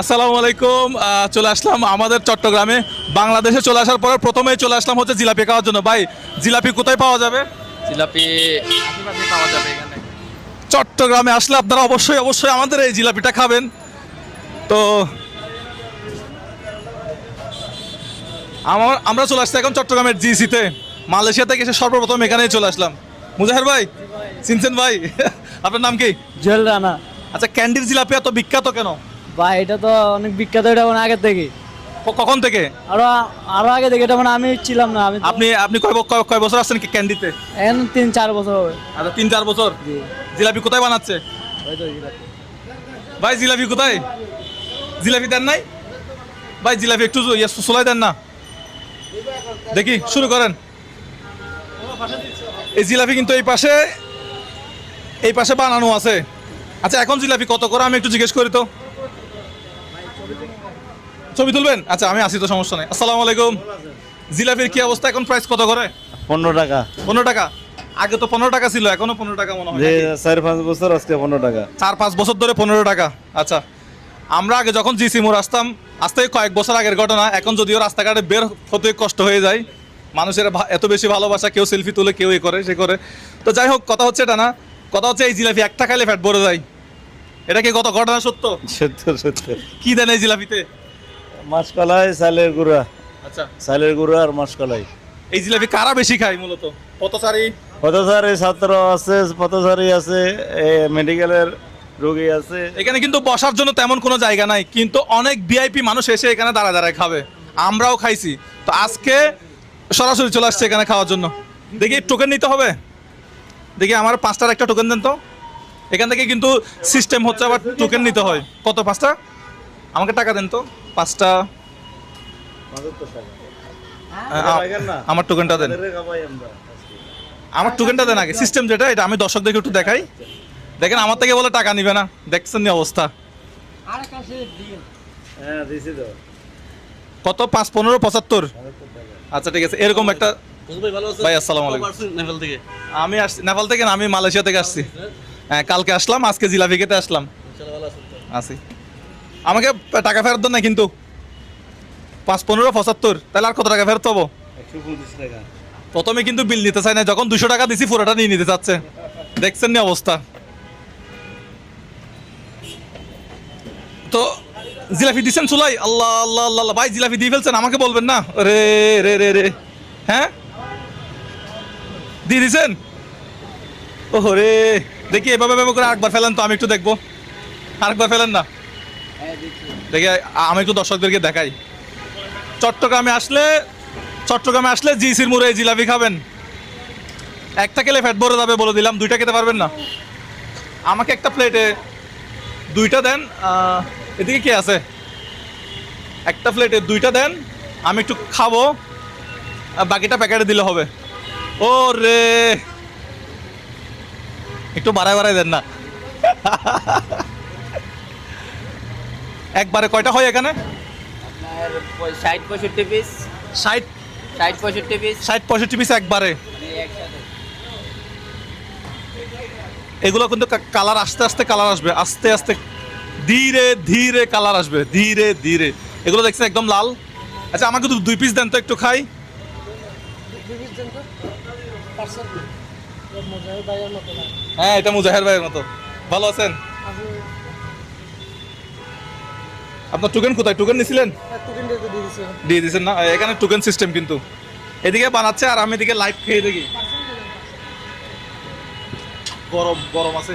আসসালামু আলাইকুম চলে আসলাম আমাদের চট্টগ্রামে। বাংলাদেশে চলে আসার পর প্রথমেই চলে আসলাম হচ্ছে জিলাপি খাওয়ার জন্য। ভাই জিলাপি কোথায় পাওয়া যাবে? জিলাপি পাওয়া যাবে এখানে। চট্টগ্রামে আসলে আপনারা অবশ্যই অবশ্যই আমাদের এই জিলাপিটা খাবেন। তো আমার আমরা চলে আসছি এখন চট্টগ্রামের জিসিতে। মালয়েশিয়া থেকে এসে সর্বপ্রথম এখানেই চলে আসলাম। মুজাহের ভাই চিনছেন ভাই আপনার নাম কি? জুয়েল রানা। আচ্ছা ক্যান্ডির জিলাপি এত বিখ্যাত কেন? ভাই এটা তো অনেক বিখ্যাত এটা মানে আগের থেকে। ক- কখন থেকে? আরও আরও আগে থেকে এটা মানে আমি ছিলাম না আমি তো- আপনি আপনি কয় ব- কয়- কয় বছর আসছেন কি ক্যান্ডিতে? এখন তিন চার বছর হবে। আচ্ছা তিন চার বছর? জি। জিলাপি কোথায় বানাচ্ছে? ভাই জিলাপি কোথায়? জিলাপি দেন নাই? ভাই জিলাপি একটু ইয়ে সোলাই দেন না। দেখি শুরু করেন। এই জিলাপি কিন্তু এই পাশে এই পাশে বানানো আছে। আচ্ছা এখন জিলাপি কত করে? আমি একটু জিজ্ঞেস করি তো। ছবি তুলবেন? আচ্ছা আমি আসি তো সমস্যা নেই। আসসালামু আলাইকুম। জিলাপির কি অবস্থা? এখন প্রাইস কত করে? পনেরো টাকা। পনেরো টাকা? আগে তো পনেরো টাকা ছিল এখনও পনেরো টাকা মনে হয় চার পাঁচ বছর আজকে পনেরো টাকা। চার পাঁচ বছর ধরে পনেরো টাকা। আচ্ছা আমরা আগে যখন জিসি মোড় আসতাম আজ থেকে কয়েক বছর আগের ঘটনা এখন যদিও রাস্তাঘাটে বের হতে কষ্ট হয়ে যায় মানুষের এত বেশি ভালোবাসা কেউ সেলফি তুলে কেউ এ করে সে করে। তো যাই হোক কথা হচ্ছে এটা না। কথা হচ্ছে এই জিলাপি একটা খাইলে ফ্যাট ভরে যায়। এটা কি কত ঘটনা সত্য? সত্য সত্য। কি দেন এই জিলাপিতে? মাসকলাই চালের গুঁড়া। আচ্ছা। চালের গুঁড়া আর মাসকলাই। এই জিলাপি কারা বেশি খায় মূলত? পথচারী পথচারী ছাত্র আছে পথচারী আছে মেডিকেলের রোগী আছে। এখানে কিন্তু বসার জন্য তেমন কোনো জায়গা নাই কিন্তু অনেক ভিআইপি মানুষ এসে এখানে দাঁড়া দাঁড়ায় খাবে। আমরাও খাইছি। তো আজকে সরাসরি চলে আসছে এখানে খাওয়ার জন্য। দেখি টোকেন নিতে হবে? দেখি আমার পাঁচটার একটা টোকেন দেন তো। এখান থেকে কিন্তু সিস্টেম হচ্ছে আবার টোকেন নিতে হয়। কত পাঁচটা? আমাকে টাকা দেন তো। পাঁচটা। আমার টোকেনটা দেন। আমার। টোকেনটা দেন আগে। সিস্টেম যেটা এটা আমি দর্শকদেরকে একটু দেখাই। দেখেন আমার থেকে বলে টাকা নিবে না। দেখছেন নি অবস্থা? হ্যাঁ দিছি তো। কত? পাঁচ পনেরো পঁচাত্তর। আচ্ছা ঠিক আছে। এরকম একটা ভাই আসসালামু আলাইকুম। আমি আসছি নেপাল থেকে না আমি মালয়েশিয়া থেকে আসছি। হ্যাঁ কালকে আসলাম, আজকে জিলাপি খেতে আসলাম। আছি আমাকে টাকা ফেরত দেন না কিন্তু। পাঁচ পনেরো, পঁচাত্তর, তাহলে আর কত টাকা ফেরত পাবো? প্রথমে কিন্তু বিল নিতে চাই না যখন দুশো টাকা দিছি, পুরোটা নিয়ে নিতে চাচ্ছে। দেখছেন নি অবস্থা। তো জিলাপি দিছেন চুলাই? আল্লাহ আল্লাহ আল্লাহ আল্লাহ। ভাই, জিলাপি দিয়ে ফেলছেন, আমাকে বলবেন না? রে রে রে রে। হ্যাঁ? দিয়ে দিছেন? ওহো রে। দেখি এভাবে এভাবে করে আরেকবার ফেলেন তো, আমি একটু দেখব। আরেকবার ফেলেন না? দেখি, আমি একটু দর্শকদেরকে দেখাই। চট্টগ্রামে আসলে চট্টগ্রামে আসলে জি জিসির মুড়ে জিলাপি খাবেন। একটা খেলে ফ্যাট ভরে যাবে বলে দিলাম, দুইটা খেতে পারবেন না। আমাকে একটা প্লেটে দুইটা দেন এদিকে কে আছে? একটা প্লেটে দুইটা দেন, আমি একটু খাব। বাকিটা প্যাকেটে দিলে হবে। ও রে একটু বাড়ায় বাড়ায় দেন না। একবারে কয়টা হয় এখানে? ষাট পঁয়ষট্টি পিস ষাট? ষাট পঁয়ষট্টি পিস ষাট পঁয়ষট্টি পিস একবারে। এগুলো কিন্তু কালার আস্তে আস্তে কালার আসবে আস্তে আস্তে ধীরে ধীরে কালার আসবে ধীরে ধীরে। এগুলো দেখছেন একদম লাল। আচ্ছা আমাকে তো দুই পিস দেন তো একটু খাই। হ্যাঁ এটা মুজাহের ভাইয়ের মতো। ভালো আছেন? আপনার টোকেন কোথায়? টোকেন নিছিলেন? দিয়ে দিয়েছেন না? এখানে টোকেন সিস্টেম কিন্তু। এদিকে বানাচ্ছে আর আমি এদিকে লাইভ খেয়ে দেখি। গরম গরম আছে।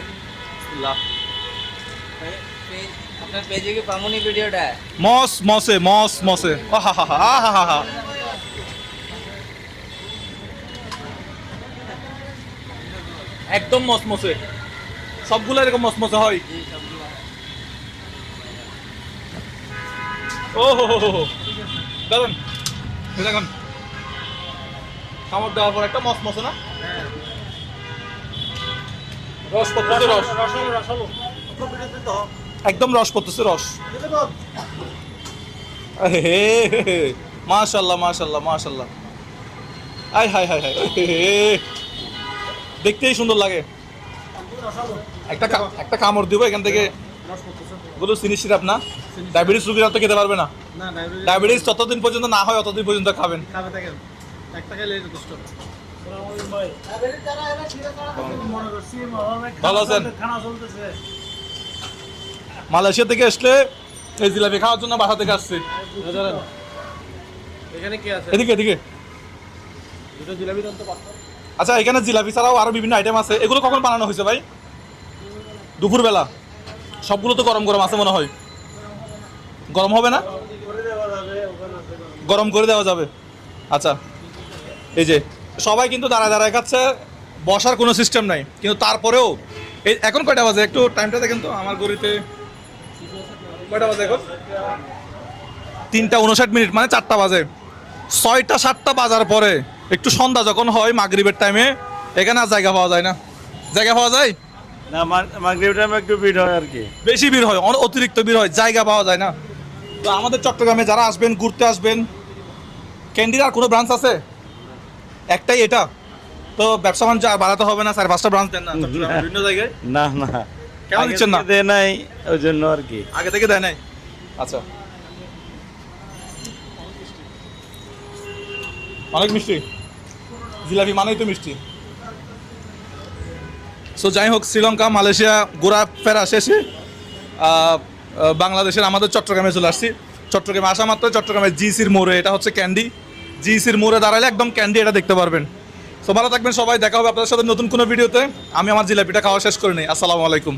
আপনার পেজে কি পামুনি ভিডিওটা মস মসে মস মসে। আহা হা হা আহা হা হা একদম মসমসে। সবগুলো এরকম মসমসে হয়। ও হো হো হো হো। দেখুন। কামড় দেওয়ার পর একটা মসমসে না? রস পড়তেছে, রস। একদম রস পড়তেছে, রস। মাশাল্লাহ মাশাল্লাহ মাশাল্লাহ। আই হাই হাই হাই দেখতেই সুন্দর লাগে। একটা একটা কামড় দিব এখান থেকে গুলো চিনি সিরাপ না। ডায়াবেটিস রুগীরা তো খেতে পারবে না। না ডায়াবেটিস ততদিন পর্যন্ত না হয় ততদিন পর্যন্ত খাবেন। ভালো আছেন? মালয়েশিয়া থেকে আসলে এই জিলাপি খাওয়ার জন্য বাসা থেকে আসছি। এখানে কি আছে? এদিকে এদিকে। দুটো জিলাপি দেন তো পাঁচটা। আচ্ছা এখানে জিলাপি ছাড়াও আরও বিভিন্ন আইটেম আছে। এগুলো কখন বানানো হয়েছে ভাই? দুপুরবেলা। সবগুলো তো গরম গরম আছে মনে হয়। গরম হবে না? গরম করে দেওয়া যাবে। আচ্ছা এই যে, সবাই কিন্তু দাঁড়ায় দাঁড়ায় খাচ্ছে। বসার কোনো সিস্টেম নাই। কিন্তু তারপরেও, এই এখন কয়টা বাজে? একটু টাইমটা দেখেন তো, আমার গড়িতে কয়টা বাজে এখন? তিনটা উনষাট মিনিট মানে চারটা বাজে। ছয়টা, সাতটা বাজার পরে। একটু সন্ধ্যা যখন হয় মাগরিবের টাইমে এখানে আর জায়গা পাওয়া যায় না। জায়গা পাওয়া যায়? না মাগরিব টাইমে একটু ভিড় হয় আর কি। বেশি ভিড় হয় অতিরিক্ত ভিড় হয় জায়গা পাওয়া যায় না। তো আমাদের চট্টগ্রামে যারা আসবেন ঘুরতে আসবেন ক্যান্ডির আর কোনো ব্রাঞ্চ আছে? একটাই এটা। তো ব্যবসা বাণিজ্য আর বাড়াতে হবে না স্যার পাঁচটা ব্রাঞ্চ দেন না বিভিন্ন জায়গায়। না না। কেন আগে দিচ্ছেন না? দেয় নাই ওই জন্য আর কি। আগে থেকে দেয় নাই? আচ্ছা। অনেক মিষ্টি। জিলাপি মানেই তো মিষ্টি। সো যাই হোক শ্রীলঙ্কা, মালয়েশিয়া ঘোরা ফেরা শেষে বাংলাদেশের আমাদের চট্টগ্রামে চলে আসছি। চট্টগ্রামে আসা মাত্র চট্টগ্রামের জিসির মোড়ে, এটা হচ্ছে ক্যান্ডি। জিসির মোড়ে দাঁড়ালে একদম ক্যান্ডি এটা দেখতে পারবেন। সো ভালো থাকবেন সবাই, দেখা হবে আপনাদের সাথে নতুন কোনো ভিডিওতে। আমি আমার জিলাপিটা খাওয়া শেষ করে নিই। আসসালামু আলাইকুম।